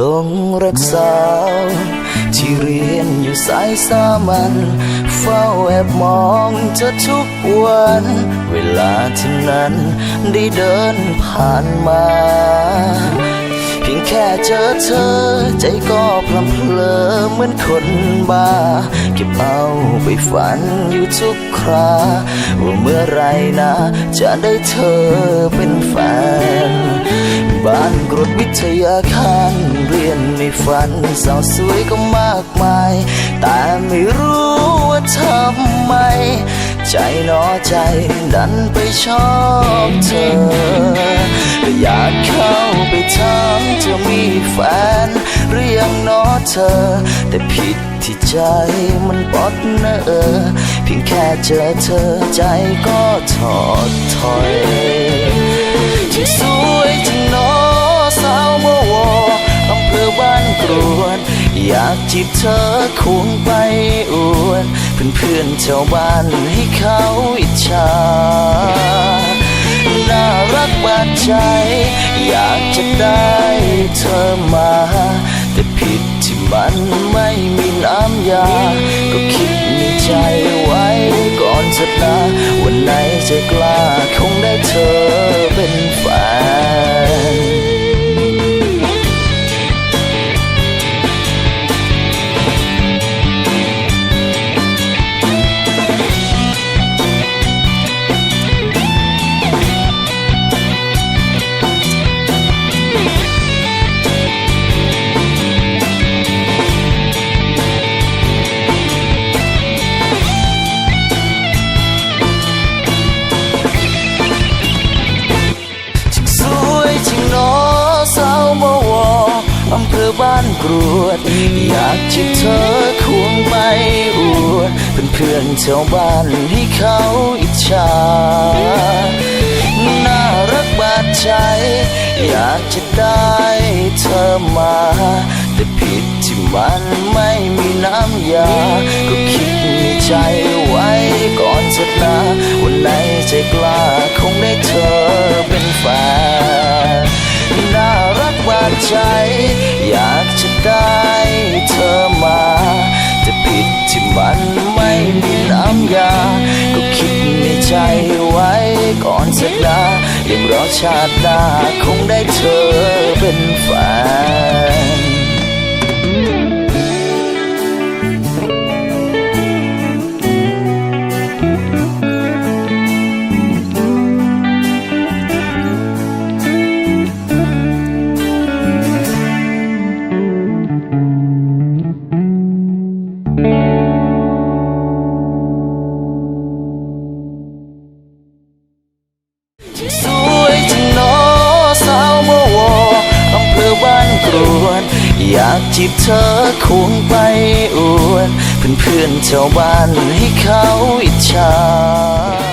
ลงรักสาวที่เรียนอยู่สายสามัญเฝ้าแอบมองเธอทุกวัน เวลาที่นั้นได้เดินผ่านมา เพียงแค่เจอเธอใจก็พลัมเพลอเหมือนคนบ้า เก็บเอาไปฝันอยู่ทุกครา ว่าเมื่อไรนะ จะได้เธอเป็นแฟน ทยาคารเรียนในฝันสาวสวยก็มากมาย แต่ไม่รู้ว่าทำไม ใจหนอใจดันไปชอบเธอ อยากเข้าไปถามเธอมีแฟนหรือยังหนอเธอ แต่ผิดที่ใจมันปอดเนอเพียงแค่เจอเธอใจก็ถอดถอย รวด อยากจีบเธอควงไปอวดเพื่อนเพื่อนชาวบ้านให้เขาอิจฉาน่ารักบาดใจ อยากจะได้เธอมา แต่ผิดที่มันไม่มีน้ำยา ก็คิดในใจไว้ก่อนจะลาวันไหนจะกล้า กรวด อยากที่เธอควงไปอวดเพื่อนเพื่อนชาวบ้านให้เขาอิจฉาน่ารักบาดใจ อยากจะได้เธอมา แต่ผิดที่มันไม่มีน้ำยา สักนจะลายังรอชาติหน้าคงได้เธอเป็นแฟน รวนอยากจีบเธอควงไปอวดเพื่อนเพื่อนชาวบ้านให้เขาอิจฉา